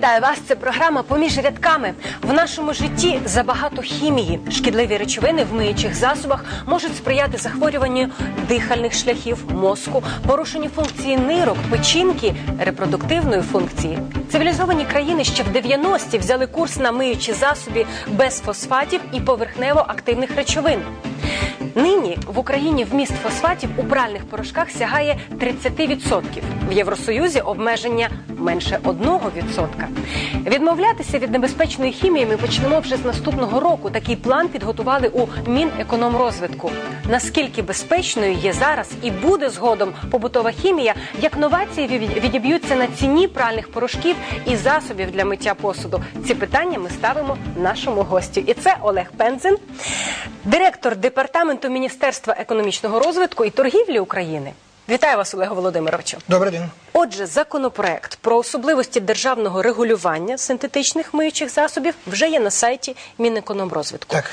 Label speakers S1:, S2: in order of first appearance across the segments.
S1: Вітаю вас! Це програма Поміж рядками. В нашому житті забагато хімії. Шкідливі речовини в миючих засобах можуть сприяти захворюванню дихальних шляхів, мозку, порушенню функції нирок, печінки, репродуктивної функції. Цивілізовані країни ще в 90-ті взяли курс на миючі засоби без фосфатів і поверхнево активних речовин. Нині в Україні вміст фосфатів у пральних порошках сягає 30%. В Євросоюзі обмеження менше 1%. Відмовлятися від небезпечної хімії ми почнемо вже з наступного року. Такий план підготували у Мінекономрозвитку. Наскільки безпечною є зараз і буде згодом побутова хімія, як новації від- відіб'ються на ціні пральних порошків і засобів для миття посуду? Ці питання ми ставимо нашому гостю. І це Олег Пензин, директор департаменту Міністерства економічного розвитку і торгівлі України. Вітаю вас, Олегу Володимировичу.
S2: Добрий день.
S1: Отже, законопроект про особливості державного регулювання синтетичних миючих засобів вже є на сайті Мінекономрозвитку.
S2: Так.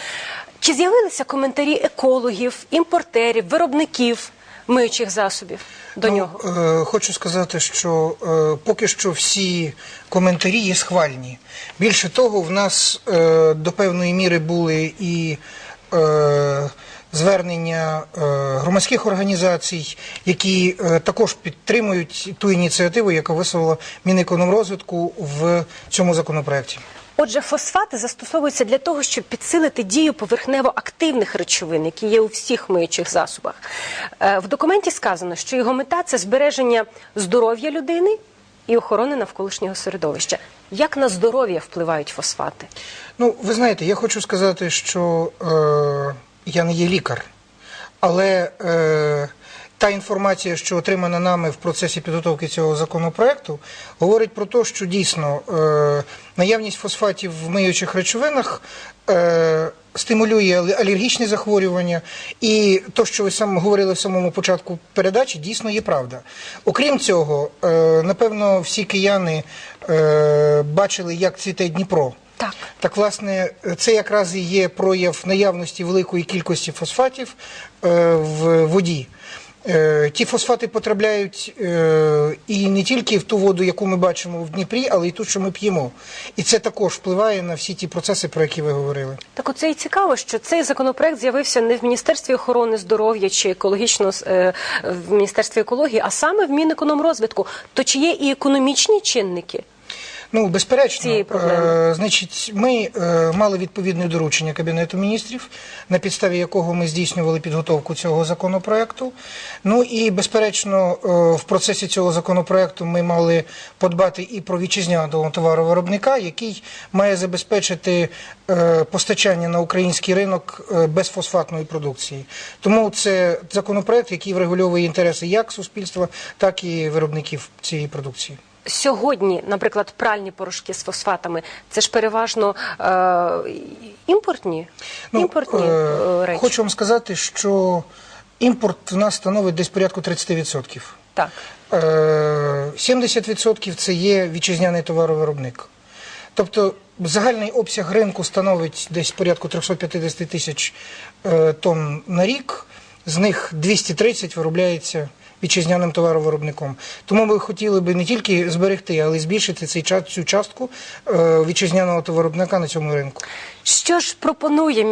S1: Чи з'явилися коментарі екологів, імпортерів, виробників миючих засобів до нього?
S2: Е, хочу сказати, що е, поки що всі коментарі є схвальні. Більше того, в нас е, до певної міри були і е, звернення е, громадських організацій, які е, також підтримують ту ініціативу, яку висувала Мінекономрозвитку в цьому законопроекті.
S1: Отже, фосфати застосовуються для того, щоб підсилити дію поверхнево активних речовин, які є у всіх миючих засобах. Е, В документі сказано, що його мета це збереження здоров'я людини і охорони навколишнього середовища. Як на здоров'я впливають фосфати?
S2: Ну, ви знаєте, я хочу сказати, що е, я не є лікар, але е, та інформація, що отримана нами в процесі підготовки цього законопроекту, говорить про те, що дійсно е, наявність фосфатів в миючих речовинах. Е, Стимулює алергічні захворювання, і то, що ви сам говорили в самому початку передачі, дійсно є правда. Окрім цього, е, напевно, всі кияни е, бачили, як цвіте Дніпро.
S1: Так.
S2: Так, власне, це якраз і є прояв наявності великої кількості фосфатів е, в воді. Е, Ті фосфати потрапляють е, і не тільки в ту воду, яку ми бачимо в Дніпрі, але й ту, що ми п'ємо. І це також впливає на всі ті процеси, про які ви говорили.
S1: Так оце і цікаво, що цей законопроект з'явився не в Міністерстві охорони здоров'я чи екологічно в Міністерстві екології, а саме в Мінекономрозвитку. То чи є і економічні чинники?
S2: Ну, безперечно, е, значить, ми е, мали відповідне доручення Кабінету міністрів, на підставі якого ми здійснювали підготовку цього законопроекту. Ну і безперечно, е, в процесі цього законопроекту ми мали подбати і про вітчизняного товаровиробника, який має забезпечити е, постачання на український ринок е, безфосфатної продукції. Тому це законопроект, який врегульовує інтереси як суспільства, так і виробників цієї продукції.
S1: Сьогодні, наприклад, пральні порошки з фосфатами це ж переважно е, імпортні, імпортні
S2: е,
S1: е, речі.
S2: Хочу вам сказати, що імпорт в нас становить десь порядку 30%.
S1: Так.
S2: Е, 70% це є вітчизняний товаровиробник. Тобто загальний обсяг ринку становить десь порядку 350 тисяч е, тонн на рік, з них 230 виробляється вітчизняним товаровиробником. Тому ми хотіли би не тільки зберегти, але й збільшити цей, ча- цю частку е, вітчизняного товаровиробника на цьому ринку.
S1: Що ж пропонує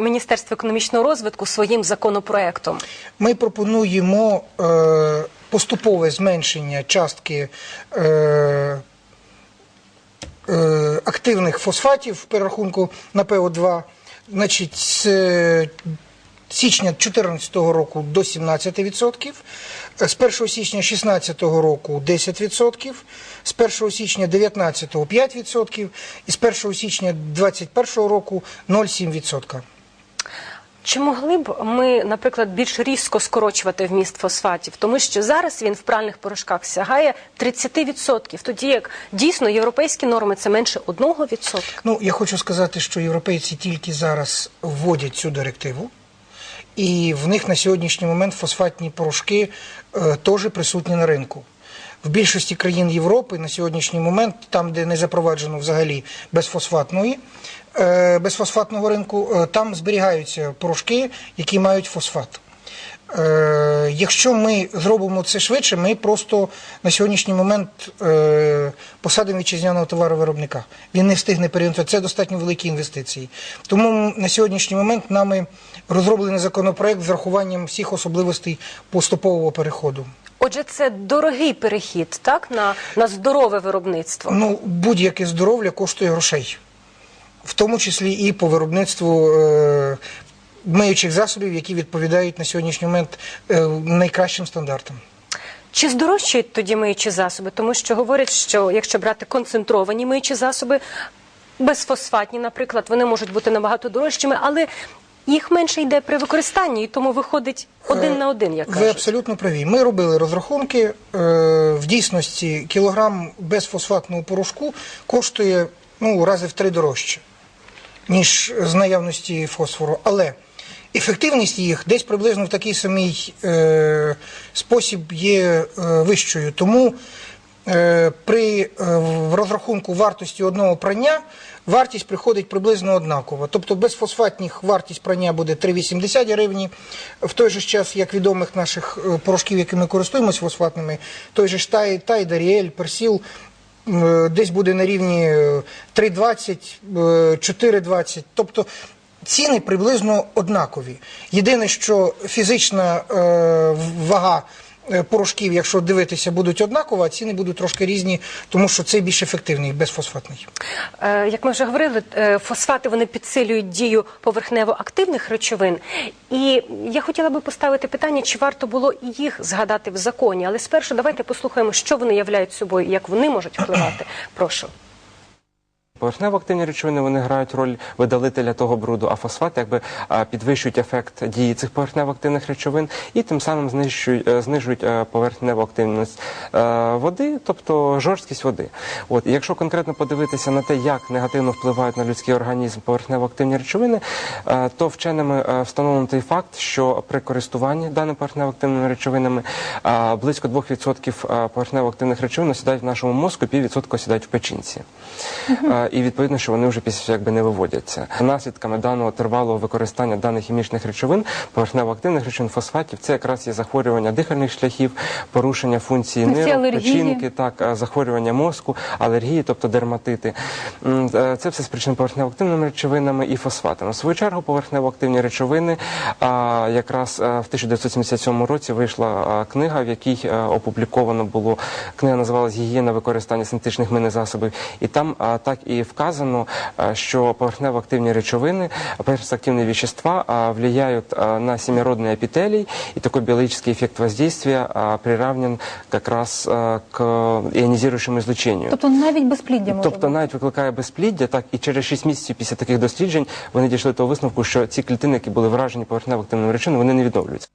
S1: Міністерство економічного розвитку своїм законопроектом?
S2: Ми пропонуємо е, поступове зменшення частки е, активних фосфатів в перерахунку на ПО2. Значить, з січня 2014 року до 17%, е, з 1 січня 2016 року 10%, з 1 січня 2019 5% і з 1 січня 2021 року 0,7%.
S1: Чи могли б ми, наприклад, більш різко скорочувати вміст фосфатів, тому що зараз він в пральних порошках сягає 30%, тоді як дійсно європейські норми це менше 1%.
S2: Ну, я хочу сказати, що європейці тільки зараз вводять цю директиву, і в них на сьогоднішній момент фосфатні порошки е, теж присутні на ринку. В більшості країн Європи на сьогоднішній момент, там, де не запроваджено взагалі безфосфатної, е, безфосфатного ринку, е, там зберігаються порошки, які мають фосфат. Е, якщо ми зробимо це швидше, ми просто на сьогоднішній момент е, посадимо вітчизняного товаровиробника. Він не встигне переінвестувати. Це достатньо великі інвестиції. Тому на сьогоднішній момент нами розроблений законопроект з врахуванням всіх особливостей поступового переходу.
S1: Отже, це дорогий перехід, так на, на здорове виробництво.
S2: Ну, будь-яке здоров'я коштує грошей, в тому числі і по виробництву е, миючих засобів, які відповідають на сьогоднішній момент е, найкращим стандартам.
S1: Чи здорожчають тоді миючі засоби? Тому що говорять, що якщо брати концентровані миючі засоби, безфосфатні, наприклад, вони можуть бути набагато дорожчими, але їх менше йде при використанні, і тому виходить один на один, як
S2: Ви абсолютно праві. Ми робили розрахунки. Е, в дійсності кілограм безфосфатного порошку коштує ну, рази в три дорожче, ніж з наявності фосфору. Але ефективність їх десь приблизно в такий самий е, спосіб є е, вищою. Тому е, при е, розрахунку вартості одного прання вартість приходить приблизно однакова. Тобто безфосфатних вартість прання буде 3,80 гривні. В той же час, як відомих наших е, порошків, якими користуємось фосфатними, той же ж Тай, Тай, Персіл, десь буде на рівні е, 3,20, е, 4,20. Тобто ціни приблизно однакові. Єдине, що фізична е, вага е, порошків, якщо дивитися, будуть однакова, а ціни будуть трошки різні, тому що цей більш ефективний, безфосфатний.
S1: Е, Як ми вже говорили, фосфати вони підсилюють дію поверхнево-активних речовин. І я хотіла би поставити питання, чи варто було і їх згадати в законі. Але спершу давайте послухаємо, що вони являють собою, як вони можуть впливати. Прошу.
S3: Поверхнево активні речовини вони грають роль видалителя того бруду, а фосфати якби підвищують ефект дії цих поверхнево активних речовин і тим самим знищують, е, знижують е, поверхневу активність е, води, тобто жорсткість води. От і якщо конкретно подивитися на те, як негативно впливають на людський організм поверхнево активні речовини, то вченими встановлено той факт, що при користуванні даними поверхнево активними речовинами близько 2% поверхнево активних речовин осідають в нашому мозку, піввідсотка осідають в печінці. І відповідно, що вони вже після якби не виводяться. Наслідками даного тривалого використання даних хімічних речовин, поверхнево-активних речовин фосфатів, це якраз є захворювання дихальних шляхів, порушення функції
S4: ці
S3: нирок, печінки, так, е, захворювання мозку, алергії, тобто дерматити. Е, Це все спричинено поверхнево-активними речовинами і фосфатами. В свою чергу поверхнево-активні речовини якраз е, в 1977 році вийшла книга, в якій опубліковано було книга називалась Гігієна використання синтетичних мийних засобів. І там так і вказано, е, що поверхнево-активні речовини, поверхнево-активные вещества а, влияют а, на семиродный эпителий, и такой биологический эффект воздействия а, приравнен как раз а, к ионизирующему излучению.
S4: Тобто навіть безпліддя може
S3: Тобто
S4: бути.
S3: навіть викликає безпліддя, так і через 6 місяців після таких досліджень вони дійшли до того висновку, що ці клітини, які були вражені поверхнево-активними речовинами, вони не відновлюються.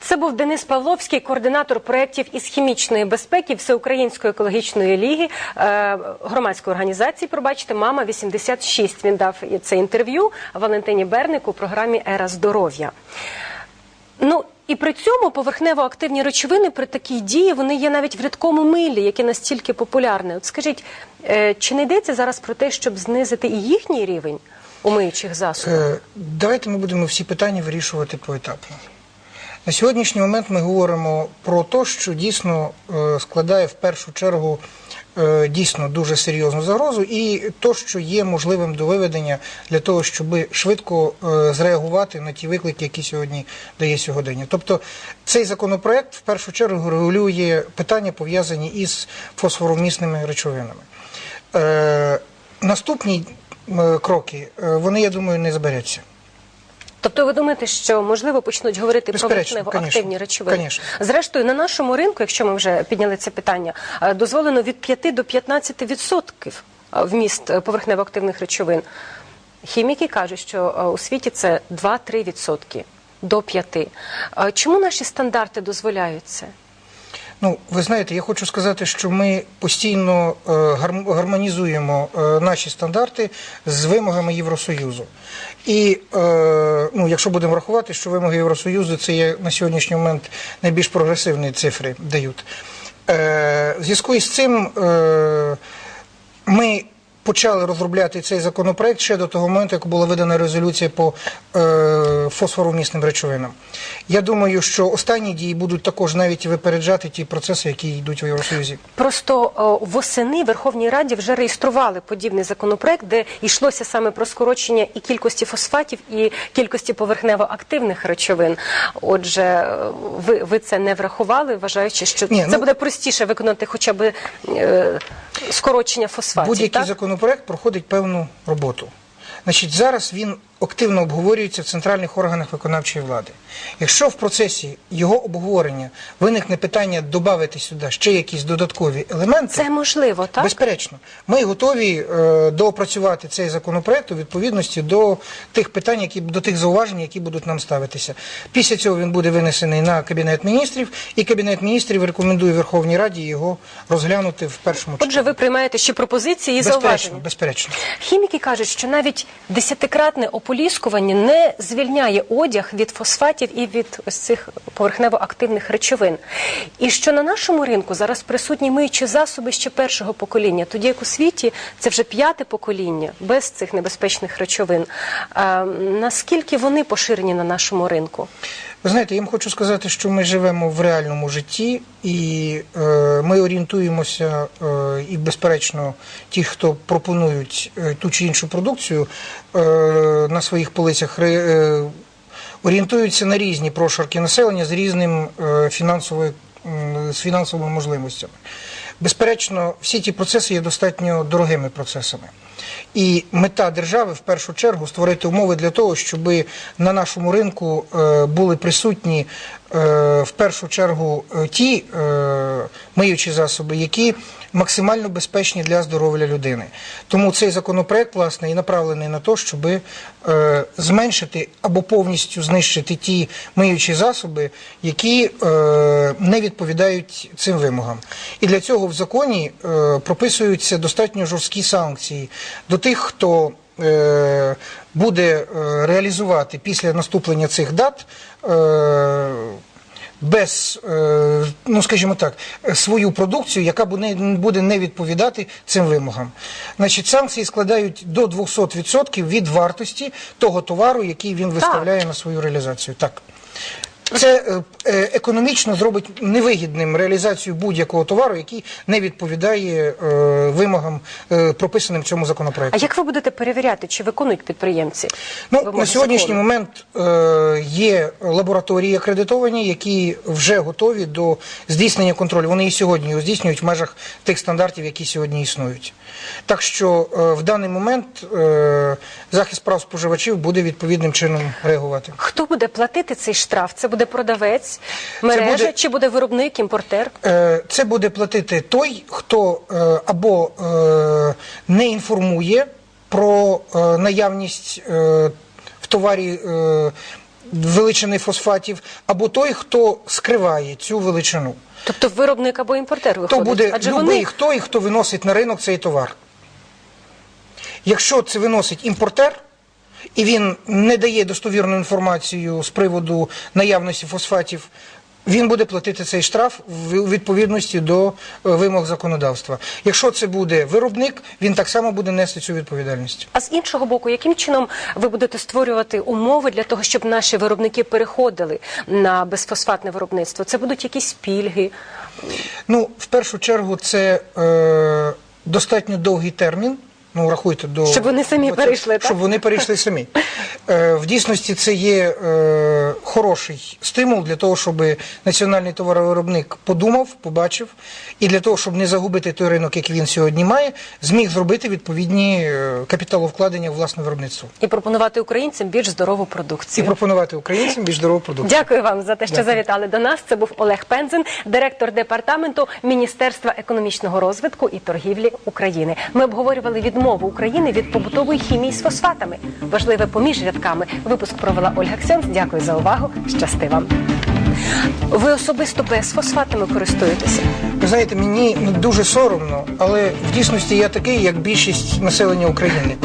S1: Це був Денис Павловський, координатор проєктів із хімічної безпеки Всеукраїнської екологічної ліги е, громадської організації. Пробачте, мама 86. Він дав це інтерв'ю Валентині Берник у програмі Ера здоров'я. Ну і при цьому поверхнево активні речовини при такій дії вони є навіть в рідкому милі, яке настільки популярне. От скажіть, е, чи не йдеться зараз про те, щоб знизити і їхній рівень у миючих засобах?
S2: Е, Давайте ми будемо всі питання вирішувати поетапно. На сьогоднішній момент ми говоримо про те, що дійсно е, складає в першу чергу е, дійсно дуже серйозну загрозу, і то, що є можливим до виведення для того, щоб швидко е, зреагувати на ті виклики, які сьогодні дає сьогодення. Тобто цей законопроект в першу чергу регулює питання, пов'язані із фосфоромісними речовинами. Наступні кроки, вони, я думаю, не збереться.
S1: Тобто ви думаєте, що можливо почнуть говорити про
S2: Безперечно, конечно,
S1: активні речовини?
S2: конечно.
S1: Зрештою, на нашому ринку, якщо ми вже підняли це питання, е, дозволено від 5 до 15 відсотків е, вміст е, поверхнево активних речовин. Хіміки кажуть, що у світі це 2-3 відсотки до 5. Е, Чому наші стандарти дозволяють це?
S2: Ну, ви знаєте, я хочу сказати, що ми постійно е, гармонізуємо е, наші стандарти з вимогами Євросоюзу. І е, ну, якщо будемо рахувати, що вимоги Євросоюзу це є на сьогоднішній момент найбільш прогресивні цифри дають. В зв'язку із цим ми почали розробляти цей законопроект ще до того моменту, як була видана резолюція по е, фосфоровмісним речовинам. Я думаю, що останні дії будуть також навіть випереджати ті процеси, які йдуть в Євросоюзі.
S1: Просто о, восени в Верховній Раді вже реєстрували подібний законопроект, де йшлося саме про скорочення і кількості фосфатів, і кількості поверхнево-активних речовин. Отже, е, ви, ви це не врахували, вважаючи, що
S2: Ні,
S1: це
S2: ну-
S1: буде простіше виконати хоча б е, скорочення фосфатів.
S2: Будь-який
S1: так?
S2: законопроект проходить певну роботу. Значить, зараз він активно обговорюється в центральних органах виконавчої влади. Якщо в процесі його обговорення виникне питання додати сюди ще якісь додаткові елементи,
S1: Це можливо, так?
S2: Безперечно, ми готові е, доопрацювати цей законопроект у відповідності до тих питань, які до тих зауважень, які будуть нам ставитися. Після цього він буде винесений на кабінет міністрів, і кабінет міністрів рекомендує Верховній Раді його розглянути в першому
S1: Отже, ви приймаєте ще пропозиції і
S2: безперечно,
S1: зауваження.
S2: безперечно.
S1: Хіміки кажуть, що навіть десятикратне ополіскування не звільняє одяг від фосфатів і від ось цих поверхнево-активних речовин. І що на нашому ринку зараз присутні миючі засоби ще першого покоління, тоді як у світі це вже п'яте покоління без цих небезпечних речовин. А, наскільки вони поширені на нашому ринку?
S2: Ви знаєте, я вам хочу сказати, що ми живемо в реальному житті, і е, ми орієнтуємося, е, і безперечно, ті, хто пропонують е, ту чи іншу продукцію е, на своїх полицях, е, орієнтуються на різні прошарки населення з різним е, фінансовою, м, з фінансовими можливостями. Безперечно, всі ті процеси є достатньо дорогими процесами. І мета держави в першу чергу створити умови для того, щоб на нашому ринку е, були присутні е, в першу чергу е, ті миючі засоби, які максимально безпечні для здоров'я людини. Тому цей законопроект власне і направлений на те, щоб е, зменшити або повністю знищити ті миючі засоби, які е, не відповідають цим вимогам. І для цього в законі е, прописуються достатньо жорсткі санкції до тих, хто е, буде е, реалізувати після наступлення цих дат. Без, е, ну скажімо так, свою продукцію, яка буде, буде не відповідати цим вимогам. Значить, санкції складають до 200% від вартості того товару, який він виставляє на свою реалізацію. Так. Це е, е, економічно зробить невигідним реалізацію будь-якого товару, який не відповідає е, вимогам, прописаним в цьому
S1: А як ви будете перевіряти, чи виконують підприємці?
S2: Ну, на сьогоднішній
S1: закону?
S2: момент є лабораторії акредитовані, які вже готові до здійснення контролю. Вони і сьогодні здійснюють в межах тих стандартів, які сьогодні існують. Так що в даний момент захист прав споживачів буде відповідним чином реагувати.
S1: Хто буде платити цей штраф? Це буде продавець, мережа
S2: буде-
S1: чи буде виробник, імпортер?
S2: Е, Це буде платити той, хто е, або е, не інформує про наявність в товарі величини фосфатів, або той, хто скриває цю величину.
S1: Тобто виробник або імпортер
S2: То буде
S1: Адже
S2: любий
S1: вони
S2: хто і хто виносить на ринок цей товар. Якщо це виносить імпортер, і він не дає достовірну інформацію з приводу наявності фосфатів, він буде платити цей штраф в відповідності до е, вимог законодавства. Якщо це буде виробник, він так само буде нести цю відповідальність.
S1: А з іншого боку, яким чином ви будете створювати умови для того, щоб наші виробники переходили на безфосфатне виробництво? Це будуть якісь пільги?
S2: Ну, в першу чергу, це е, достатньо довгий термін. Ну, рахуйте до
S1: Щоб вони самі перейшли, так?
S2: Щоб вони перейшли самі. Е, в дійсності це є е, хороший стимул для того, щоб національний товаровиробник подумав, побачив, і для того, щоб не загубити той ринок, який він сьогодні має, зміг зробити відповідні е, капіталовкладення в власне виробництво
S1: І пропонувати українцям більш здорову продукцію.
S2: і пропонувати українцям більш здорову продукцію.
S1: Дякую вам за те, що завітали до нас. Це був Олег Пензин, директор департаменту Міністерства економічного розвитку і торгівлі України. Ми обговорювали відмову України від побутової хімії з фосфатами. Важливе поміж рядками. Випуск провела Ольга Ксенц. Дякую за увагу. Щасти вам. Ви особисто без фосфатами користуєтеся?
S2: Ви знаєте, мені ну, дуже соромно, але в дійсності я такий, як більшість населення України.